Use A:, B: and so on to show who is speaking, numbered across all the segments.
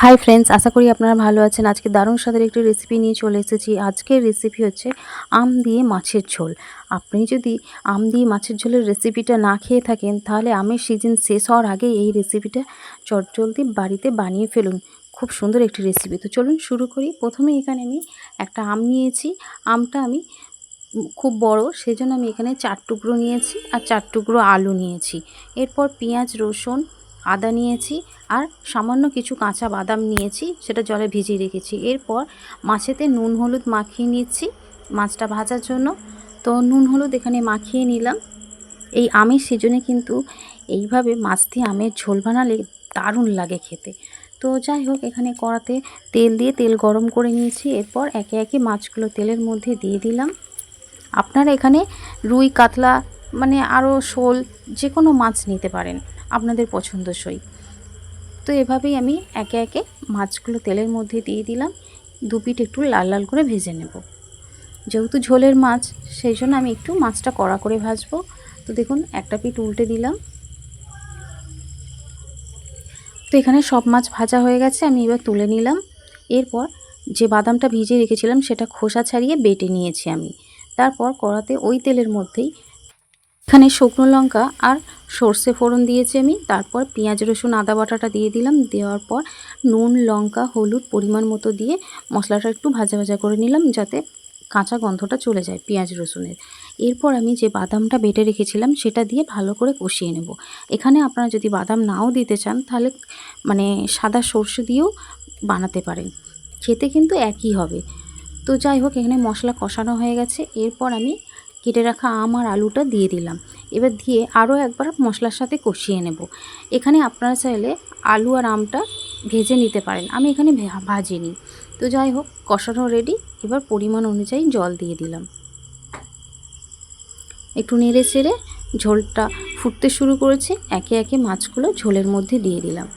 A: Hi friends আশা করি আপনারা ভালো আছেন। আজকে দারুণ স্বাদের একটি রেসিপি নিয়ে চলে এসেছি। আজকের রেসিপি হচ্ছে আম দিয়ে মাছের ঝোল। আপনি যদি আম দিয়ে মাছের ঝোলের রেসিপিটা না খেয়ে থাকেন, তাহলে আমের সিজন শেষ হওয়ার আগে এই রেসিপিটা চটজলদি বাড়িতে বানিয়ে ফেলুন। খুব সুন্দর একটি রেসিপি তো চলুন শুরু করি। প্রথমে এখানে আমি একটা আম নিয়েছি। আমটা আমি খুব বড়, সেজন্য আমি এখানে চার টুকরো নিয়েছি আর চার টুকরো আলু নিয়েছি। এরপর পেঁয়াজ, রসুন আদা নিয়েছি আর সামান্য কিছু কাঁচা বাদাম নিয়েছি, সেটা জলে ভিজিয়ে রেখেছি। এরপর মাছেতে নুন হলুদ মাখিয়ে নিচ্ছি মাছটা ভাজার জন্য। তো নুন হলুদ এখানে মাখিয়ে নিলাম। এই আমের সিজনে কিন্তু এইভাবে মাছ দিয়ে আমের ঝোল বানালে দারুণ লাগে খেতে। তো যাই হোক, এখানে কড়াতে তেল দিয়ে তেল গরম করে নিয়েছি। এরপর একে একে মাছগুলো তেলের মধ্যে দিয়ে দিলাম। আপনারা এখানে রুই, কাতলা মানে আরও শোল যে কোনো মাছ নিতে পারেন। আপনাদের পছন্দসই। তো এভাবেই আমি একে একে মাছগুলো তেলের মধ্যে দিয়ে দিলাম। দু পিঠ একটু লাল লাল করে ভেজে নেব। যেহেতু ঝোলের মাছ, সেই জন্য আমি একটু মাছটা কড়া করে ভাজবো। তো দেখুন, একটা পিঠ উল্টে দিলাম। তো এখানে সব মাছ ভাজা হয়ে গেছে, আমি এবার তুলে নিলাম। এরপর যে বাদামটা ভিজিয়ে রেখেছিলাম, সেটা খোসা ছাড়িয়ে বেটে নিয়েছি আমি। তারপর কড়াতে ওই তেলের মধ্যেই এখানে শুকনো লঙ্কা আর সর্ষে ফোড়ন দিয়েছি আমি। তারপর পেঁয়াজ, রসুন, আদা বাটাটা দিয়ে দিলাম। দেওয়ার পর নুন, লঙ্কা, হলুদ পরিমাণ মতো দিয়ে মশলাটা একটু ভাজা ভাজা করে নিলাম যাতে কাঁচা গন্ধটা চলে যায় পেঁয়াজ, রসুনের। এরপর আমি যে বাদামটা বেটে রেখেছিলাম সেটা দিয়ে ভালো করে কষিয়ে নেব। এখানে আপনারা যদি বাদাম নাও দিতে চান তাহলে মানে সাদা সর্ষে দিয়েও বানাতে পারেন। খেতে কিন্তু একই হবে। তো যাই হোক, এখানে মশলা কষানো হয়ে গেছে। এরপর আমি কেটে রাখা আম আর আলুটা দিয়ে দিলাম। এবার দিয়ে আরও একবার মশলার সাথে কষিয়ে নেব। এখানে আপনারা চাইলে আলু আর আমটা ভেজে নিতে পারেন। আমি এখানে ভাজিনি। তো যাই হোক, কষানো রেডি এবার পরিমাণ অনুযায়ী জল দিয়ে দিলাম। একটু নেড়ে চেড়ে ঝোলটা ফুটতে শুরু করেছে। একে একে মাছগুলো ঝোলের মধ্যে দিয়ে দিলাম।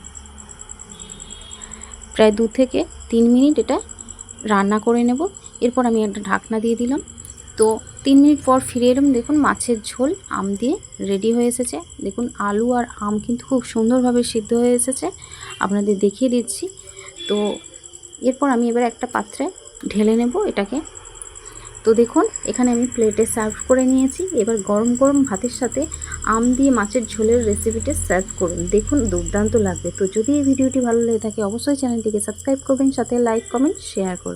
A: প্রায় দু থেকে তিন মিনিট এটা রান্না করে নেব। এরপর আমি একটা ঢাকনা দিয়ে দিলাম। তো তিন মিনিট পর ফিরে এলাম। দেখুন, মাছের ঝোল, আম দিয়ে রেডি হয়ে এসেছে। দেখুন, আলু আর আম কিন্তু খুব সুন্দরভাবে সিদ্ধ হয়ে এসেছে। আপনাদের দেখিয়ে দিচ্ছি। তো এরপর আমি এবার একটা পাত্রে ঢেলে নেব এটাকে। তো দেখুন, এখানে আমি প্লেটে সার্ভ করে নিয়েছি। এবার গরম গরম ভাতের সাথে আম দিয়ে মাছের ঝোলের রেসিপিটা সার্ভ করুন। দেখুন, দুর্দান্ত লাগবে। তো যদি এই ভিডিওটি ভালো লেগে থাকে, অবশ্যই চ্যানেলটিকে সাবস্ক্রাইব করবেন, সাথে লাইক কমেন্ট শেয়ার করবেন।